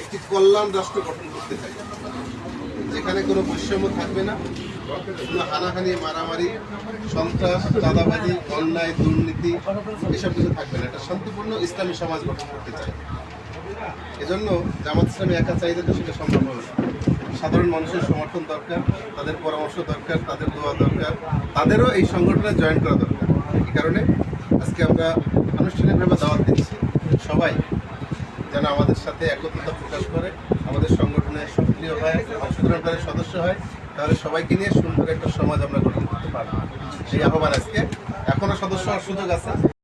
একটি কল্যাণ রাষ্ট্র গঠন করতে চাই। যেখানে কোনো বৈষম্য থাকবে না, কোনো হানাহানি, মারামারি, সন্ত্রাস, চাঁদাবাজি, অন্যায়, দুর্নীতি এসব কিছু থাকবে না। একটা শান্তিপূর্ণ ইসলামী সমাজ গঠন করতে চাই। এজন্য জামাত ইসলামী একা চাইলে তো সেটা সম্ভব হবে সাধারণ মানুষের সমর্থন দরকার, তাদের পরামর্শ দরকার, তাদের দোয়া দরকার, তাদেরও এই সংগঠনে জয়েন করা দরকার। এই কারণে আজকে আমরা আনুষ্ঠানিকভাবে দাওয়াত দিচ্ছি সবাই। যেন আমাদের সাথে একত্রতা প্রকাশ করে, আমাদের সংগঠনে সক্রিয় হয়, অংশগ্রহণকারী সদস্য হয়, তাহলে সবাইকে নিয়ে সুন্দর একটা সমাজ আমরা গঠন করতে পারব। সেই আহ্বান আজকে। এখনও সদস্য সুযোগ আছে।